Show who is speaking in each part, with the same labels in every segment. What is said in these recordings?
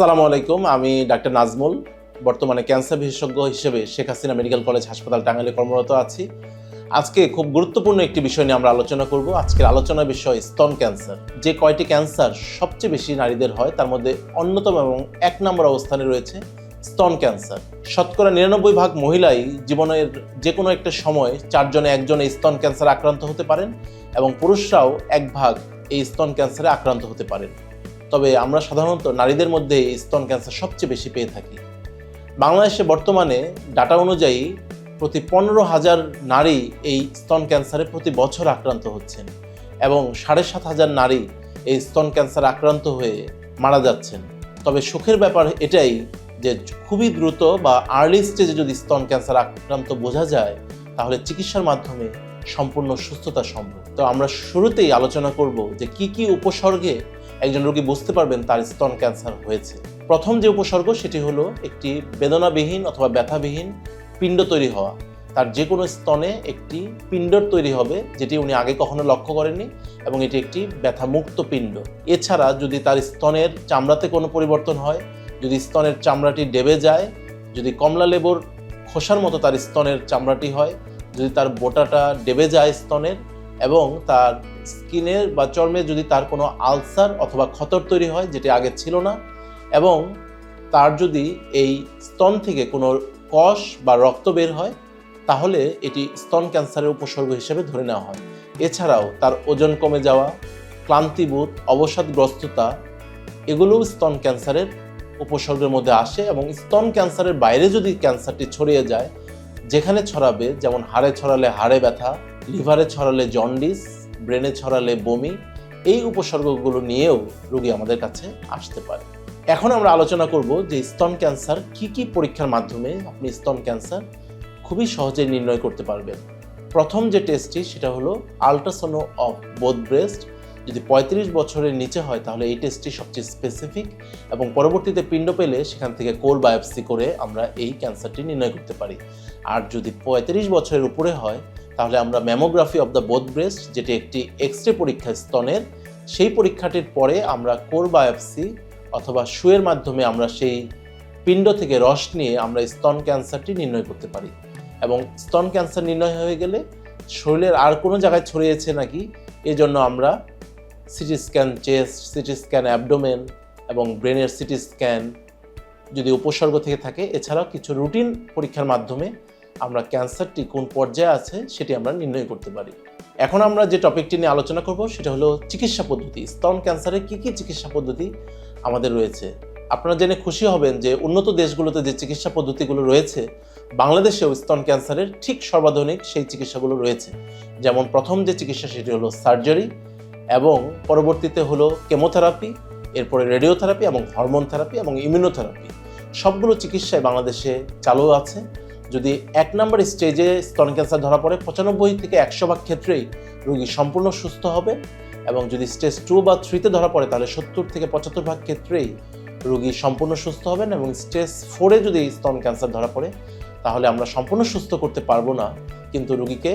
Speaker 1: আসসালামু আলাইকুম, আমি ডাক্তার নাজমুল, বর্তমানে ক্যান্সার বিশেষজ্ঞ হিসেবে শেখ হাসিনা মেডিকেল কলেজ হাসপাতাল টাঙ্গাইলে কর্মরত আছি। আজকে খুব গুরুত্বপূর্ণ একটি বিষয় নিয়ে আমরা আলোচনা করব। আজকের আলোচনার বিষয় স্তন ক্যান্সার। যে কয়টি ক্যান্সার সবচেয়ে বেশি নারীদের হয়, তার মধ্যে অন্যতম এবং এক নম্বর অবস্থানে রয়েছে স্তন ক্যান্সার। শতকরা নিরানব্বই ভাগ মহিলাই জীবনের যে কোনো একটা সময় চারজনে একজনে স্তন ক্যান্সার আক্রান্ত হতে পারেন এবং পুরুষরাও এক ভাগ এই স্তন ক্যান্সারে আক্রান্ত হতে পারেন। তবে আমরা সাধারণত নারীদের মধ্যে স্তন ক্যান্সার সবচেয়ে বেশি পেয়ে থাকি। বাংলাদেশে বর্তমানে ডাটা অনুযায়ী প্রতি পনেরো হাজার নারী এই স্তন ক্যান্সারে প্রতি বছর আক্রান্ত হচ্ছেন এবং সাড়ে সাত হাজার নারী এই স্তন ক্যান্সার আক্রান্ত হয়ে মারা যাচ্ছেন। তবে সুখের ব্যাপার এটাই যে খুবই দ্রুত বা আর্লি স্টেজে যদি স্তন ক্যান্সার আক্রান্ত বোঝা যায়, তাহলে চিকিৎসার মাধ্যমে সম্পূর্ণ সুস্থতা সম্ভব। তো আমরা শুরুতেই আলোচনা করব যে কি কি উপসর্গে একজন রোগী বুঝতে পারবেন তার স্তন ক্যান্সার হয়েছে। প্রথম যে উপসর্গ সেটি হলো একটি বেদনাবিহীন অথবা ব্যথাবিহীন পিণ্ড তৈরি হওয়া। তার যে কোনো স্তনে একটি পিণ্ডর তৈরি হবে, যেটি উনি আগে কখনো লক্ষ্য করেননি এবং এটি একটি ব্যথামুক্ত পিণ্ড। এছাড়া যদি তার স্তনের চামড়াতে কোনো পরিবর্তন হয়, যদি স্তনের চামড়াটি ডেবে যায়, যদি কমলা লেবুর খোসার মতো তার স্তনের চামড়াটি হয়, যদি তার বোটাটা ডেবে যায় স্তনের এবং তার স্কিনের বা চর্মে যদি তার কোনো আলসার অথবা ক্ষতর তৈরি হয়, যেটি আগে ছিল না, এবং তার যদি এই স্তন থেকে কোনো কষ বা রক্ত বের হয়, তাহলে এটি স্তন ক্যান্সারের উপসর্গ হিসেবে ধরে নেওয়া হয়। এছাড়াও তার ওজন কমে যাওয়া, ক্লান্তিবোধ, অবসাদগ্রস্ততা, এগুলোও স্তন ক্যান্সারের উপসর্গের মধ্যে আসে এবং স্তন ক্যান্সারের বাইরে যদি ক্যান্সারটি ছড়িয়ে যায়, যেখানে ছড়াবে, যেমন হাড়ে ছড়ালে হাড়ে ব্যথা, লিভারে ছড়ালে জন্ডিস ব্রেনে ছড়ালে বমি, এই উপসর্গগুলো নিয়েও রোগী আমাদের কাছে আসতে পারে। এখন আমরা আলোচনা করব যে স্তন ক্যান্সার কি কি পরীক্ষার মাধ্যমে আপনি স্তন ক্যান্সার খুবই সহজে নির্ণয় করতে পারবেন। প্রথম যে টেস্টটি সেটা হলো আল্ট্রাসোনো অফ বোথ ব্রেস্ট যদি পঁয়ত্রিশ বছরের নিচে হয় তাহলে এই টেস্টটি সবচেয়ে স্পেসিফিক এবং পরবর্তীতে পিণ্ড পেলে সেখান থেকে কোল বায়োপসি করে আমরা এই ক্যান্সারটি নির্ণয় করতে পারি। আর যদি পঁয়ত্রিশ বছরের উপরে হয় তাহলে আমরা mammography of the both breast যেটি একটি এক্স রে পরীক্ষা স্তনের, সেই পরীক্ষাটির পরে আমরা কোর বায়োপসি অথবা শুয়ের মাধ্যমে আমরা সেই পিণ্ড থেকে রস নিয়ে আমরা স্তন ক্যান্সারটি নির্ণয় করতে পারি। এবং স্তন ক্যান্সার নির্ণয় হয়ে গেলে শরীরের আর কোনো জায়গায় ছড়িয়েছে নাকি, এজন্য আমরা CT scan chest, CT scan abdomen এবং ব্রেনের সিটি স্ক্যান যদি উপসর্গ থেকে থাকে, এছাড়াও কিছু রুটিন পরীক্ষার মাধ্যমে আমরা ক্যান্সারটি কোন পর্যায়ে আছে সেটি আমরা নির্ণয় করতে পারি। এখন আমরা যে টপিকটি নিয়ে আলোচনা করব সেটা হলো চিকিৎসা পদ্ধতি। স্তন ক্যান্সারের কী কী চিকিৎসা পদ্ধতি আমাদের রয়েছে? আপনারা জেনে খুশি হবেন যে উন্নত দেশগুলোতে যে চিকিৎসা পদ্ধতিগুলো রয়েছে, বাংলাদেশেও স্তন ক্যান্সারের ঠিক সর্বাধুনিক সেই চিকিৎসাগুলো রয়েছে। যেমন প্রথম যে চিকিৎসা সেটি হলো সার্জারি এবং পরবর্তীতে হলো কেমোথেরাপি, এরপরে রেডিওথেরাপি এবং হরমোন থেরাপি এবং ইমিউনোথেরাপি। সবগুলো চিকিৎসায় বাংলাদেশে চালু আছে। যদি এক নম্বর স্টেজে স্তন ক্যান্সার ধরা পড়ে, পঁচানব্বই থেকে একশো ভাগ ক্ষেত্রেই রোগী সম্পূর্ণ সুস্থ হবে এবং যদি স্টেজ টু বা থ্রিতে ধরা পড়ে, তাহলে সত্তর থেকে পঁচাত্তর ভাগ ক্ষেত্রেই রোগী সম্পূর্ণ সুস্থ হবেন এবং স্টেজ ফোরে যদি স্তন ক্যান্সার ধরা পড়ে, তাহলে আমরা সম্পূর্ণ সুস্থ করতে পারব না। কিন্তু রোগীকে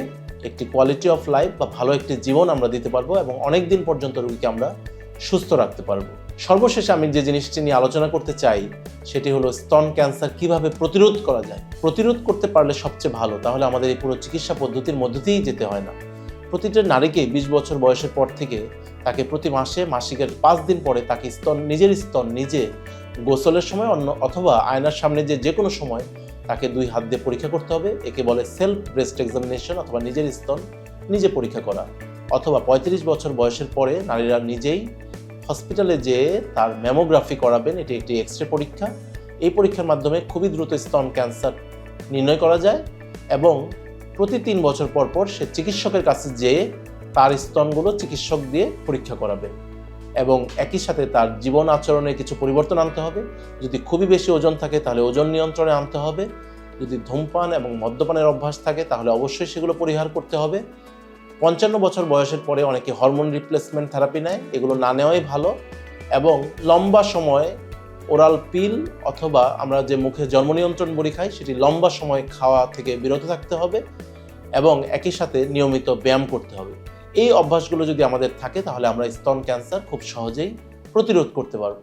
Speaker 1: একটি কোয়ালিটি অফ লাইফ বা ভালো একটি জীবন আমরা দিতে পারব এবং অনেক দিন পর্যন্ত রোগীকে আমরা সুস্থ রাখতে পারব। সর্বশেষে আমি যে জিনিসটি নিয়ে আলোচনা করতে চাই, সেটি হলো স্তন ক্যান্সার কীভাবে প্রতিরোধ করা যায়? প্রতিরোধ করতে পারলে সবচেয়ে ভালো, তাহলে আমাদের এই পুরো চিকিৎসা পদ্ধতির মধ্য দিয়েই যেতে হয় না। প্রতিটা নারীকে বিশ বছর বয়সের পর থেকে তাকে প্রতি মাসে মাসিকের পাঁচ দিন পরে তাকে স্তন, নিজের স্তন নিজে গোসলের সময় অন্য অথবা আয়নার সামনে যে যে কোনো সময় তাকে দুই হাত দিয়ে পরীক্ষা করতে হবে। একে বলে সেলফ ব্রেস্ট এক্সামিনেশন অথবা নিজের স্তন নিজে পরীক্ষা করা। অথবা পঁয়ত্রিশ বছর বয়সের পরে নারীরা নিজেই হসপিটালে যেয়ে তার ম্যামোগ্রাফি করাবেন, এটি একটি এক্স রে পরীক্ষা। এই পরীক্ষার মাধ্যমে খুবই দ্রুত স্তন ক্যান্সার নির্ণয় করা যায় এবং প্রতি তিন বছর পর পর সে চিকিৎসকের কাছে যেয়ে তার স্তনগুলো চিকিৎসক দিয়ে পরীক্ষা করাবেন এবং একই সাথে তার জীবন আচরণে কিছু পরিবর্তন আনতে হবে। যদি খুবই বেশি ওজন থাকে, তাহলে ওজন নিয়ন্ত্রণে আনতে হবে। যদি ধূমপান এবং মদ্যপানের অভ্যাস থাকে, তাহলে অবশ্যই সেগুলো পরিহার করতে হবে। পঞ্চান্ন বছর বয়সের পরে অনেকে হরমোন রিপ্লেসমেন্ট থেরাপি নেয়, এগুলো না নেওয়াই ভালো। এবং লম্বা সময় ওরাল পিল অথবা আমরা যে মুখে জন্ম নিয়ন্ত্রণ বড়ি খাই, সেটি লম্বা সময় খাওয়া থেকে বিরত থাকতে হবে এবং একই সাথে নিয়মিত ব্যায়াম করতে হবে। এই অভ্যাসগুলো যদি আমাদের থাকে, তাহলে আমরা স্তন ক্যান্সার খুব সহজেই প্রতিরোধ করতে পারব।